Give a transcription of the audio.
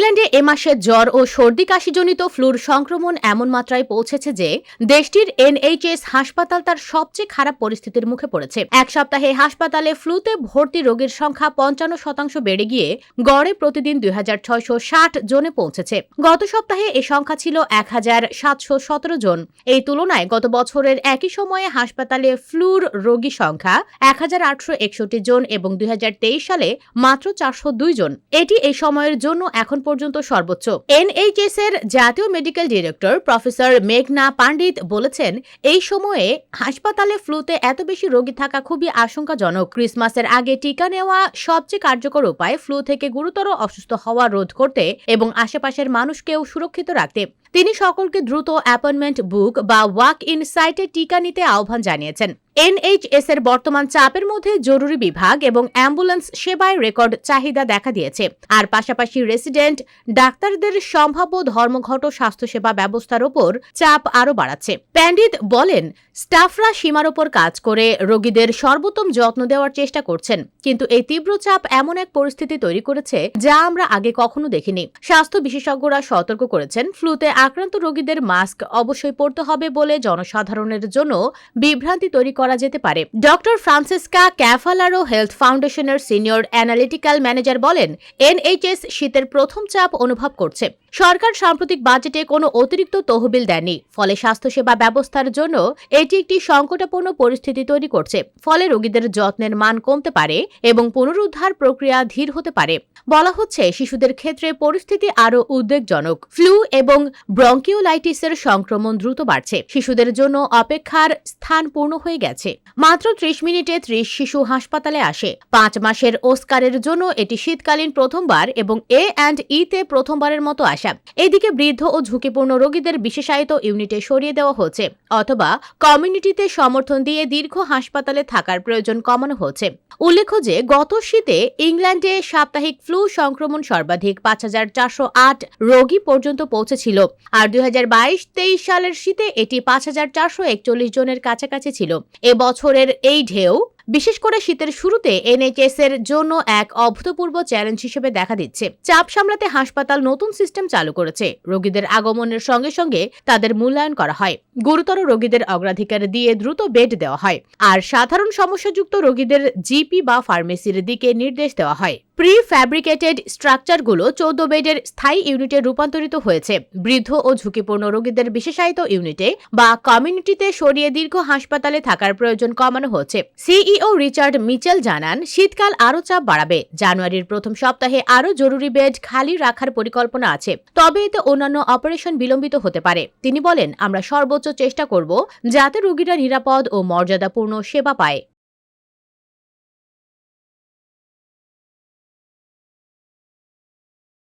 ইংল্যান্ডে এ মাসে জ্বর ও সর্দি কাশিজনিত ফ্লুর সংক্রমণ এমন মাত্রায় পৌঁছেছে যে দেশটির এনএইচএস হাসপাতাল তার সবচেয়ে খারাপ পরিস্থিতির মুখে পড়েছে। এক সপ্তাহে হাসপাতালে ফ্লুতে ভর্তি রোগীর সংখ্যা পঞ্চান্ন শতাংশ বেড়ে গিয়ে গড়ে প্রতিদিন দুই জনে পৌঁছেছে। গত সপ্তাহে এ সংখ্যা ছিল এক হাজার সাতশো সতেরো জন। এই তুলনায় গত বছরের একই সময়ে হাসপাতালে ফ্লুর রোগী সংখ্যা এক হাজার আটশো একষট্টি জন এবং দুই হাজার তেইশ সালে মাত্র চারশো দুই জন। এটি এই সময়ের জন্য এখন পর্যন্ত সর্বোচ্চ। এনএইচএস এর জাতীয় মেডিকেল ডিরেক্টর প্রফেসর মেঘনা পাণ্ডিত বলেছেন, এই সময়ে হাসপাতালে ফ্লুতে এত বেশি রোগী থাকা খুবই আশঙ্কাজনক। ক্রিসমাসের আগে টিকা নেওয়া সবচেয়ে কার্যকর উপায় ফ্লু থেকে গুরুতর অসুস্থ হওয়া রোধ করতে এবং আশেপাশের মানুষকেও সুরক্ষিত রাখতে। তিনি সকলকে দ্রুত অ্যাপয়েন্টমেন্ট বুক বা ওয়াক ইন সাইটে টিকা নিতে আহ্বান জানিয়েছেন। এনএইচএস এর বর্তমান চাপের মধ্যে জরুরি বিভাগ এবং অ্যাম্বুলেন্স সেবায় রেকর্ড চাহিদা দেখা দিয়েছে। আর পাশাপাশি রেসিডেন্ট ডাক্তারদের সম্ভাব্য ধর্মঘট স্বাস্থ্যসেবা ব্যবস্থার ওপর চাপ আরও বাড়াচ্ছে। প্যান্ডিত বলেন, স্টাফরা সীমার ওপর কাজ করে রোগীদের সর্বোত্তম যত্ন দেওয়ার চেষ্টা করছেন, কিন্তু এই তীব্র চাপ এমন এক পরিস্থিতি তৈরি করেছে যা আমরা আগে কখনো দেখিনি। স্বাস্থ্য বিশেষজ্ঞরা সতর্ক করেছেন, ফ্লুতে আক্রান্ত রোগীদের মাস্ক অবশ্যই পরতে হবে বলে জনসাধারণের জন্য বিভ্রান্তি তৈরি করা যেতে পারে। ডক্টর ফ্রান্সিসকা ক্যাফালারো হেলথ ফাউন্ডেশনের সিনিয়র অ্যানালিটিক্যাল ম্যানেজার বলেন, এনএইচএস শীতের প্রথম চাপ অনুভব করছে। সরকার সাম্প্রতিক বাজেটে কোনো অতিরিক্ত তহবিল দেয়নি ফলে স্বাস্থ্যসেবা ব্যবস্থার জন্য এটি একটি সংকটাপন্ন পরিস্থিতি তৈরি করছে। ফলে রোগীদের যত্নের মান কমতে পারে এবং পুনরুদ্ধার প্রক্রিয়া ধীর হতে পারে। বলা হচ্ছে, শিশুদের ক্ষেত্রে পরিস্থিতি আরও উদ্বেগজনক। ফ্লু এবং ব্রঙ্কিওলাইটিসের সংক্রমণ দ্রুত বাড়ছে। শিশুদের জন্য অপেক্ষার স্থান পূর্ণ হয়ে গেছে। মাত্র ত্রিশ মিনিটে ত্রিশ শিশু হাসপাতালে আসে। পাঁচ মাসের ওস্কারের জন্য এটি শীতকালীন প্রথমবার এবং এ অ্যান্ড ইতে প্রথমবারের মতো আসা। এদিকে বৃদ্ধ ও ঝুঁকিপূর্ণ রোগীদের বিশেষায়িত ইউনিটে সরিয়ে দেওয়া হচ্ছে অথবা কমিউনিটিতে সমর্থন দিয়ে দীর্ঘ হাসপাতালে থাকার প্রয়োজন কমানো হচ্ছে। উল্লেখ্য যে, গত শীতে ইংল্যান্ডে সাপ্তাহিক ফ্লু সংক্রমণ সর্বাধিক পাঁচ হাজার চারশো আট রোগী পর্যন্ত পৌঁছেছিল। আর দুই হাজার বাইশ তেইশ সালের শীতে এটি পাঁচ হাজার চারশো একচল্লিশ জনের কাছাকাছি ছিল। এ বছরের এই ঢেউ বিশেষ করে শীতের শুরুতে এনএইচএস এর জন্য এক অভূতপূর্ব চ্যালেঞ্জ হিসেবে দেখা দিচ্ছে। চাপ সামলাতে হাসপাতাল নতুন সিস্টেম চালু করেছে। রোগীদের আগমনের সঙ্গে সঙ্গে তাদের মূল্যায়ন করা হয়। গুরুতর রোগীদের অগ্রাধিকার দিয়ে দ্রুত বেড দেওয়া হয়। আর সাধারণ সমস্যাযুক্ত রোগীদের জিপি বা ফার্মেসির দিকে নির্দেশ দেওয়া হয়। প্রি ফ্যাব্রিকেটেড স্ট্রাকচারগুলো চৌদ্দ বেডের স্থায়ী ইউনিটে রূপান্তরিত হয়েছে। বৃদ্ধ ও ঝুঁকিপূর্ণ রোগীদের বিশেষায়িত ইউনিটে বা কমিউনিটিতে সরিয়ে দীর্ঘ হাসপাতালে থাকার প্রয়োজন কমানো হচ্ছে। সিইও রিচার্ড মিচেল জানান, শীতকাল আরও চাপ বাড়াবে। জানুয়ারির প্রথম সপ্তাহে আরও জরুরি বেড খালি রাখার পরিকল্পনা আছে, তবে এতে অন্যান্য অপারেশন বিলম্বিত হতে পারে। তিনি বলেন, আমরা সর্বোচ্চ চেষ্টা করব যাতে রোগীরা নিরাপদ ও মর্যাদাপূর্ণ সেবা পায়।